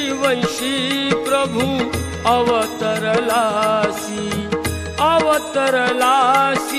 वंशी प्रभू अवतरलासी अवतरलासी।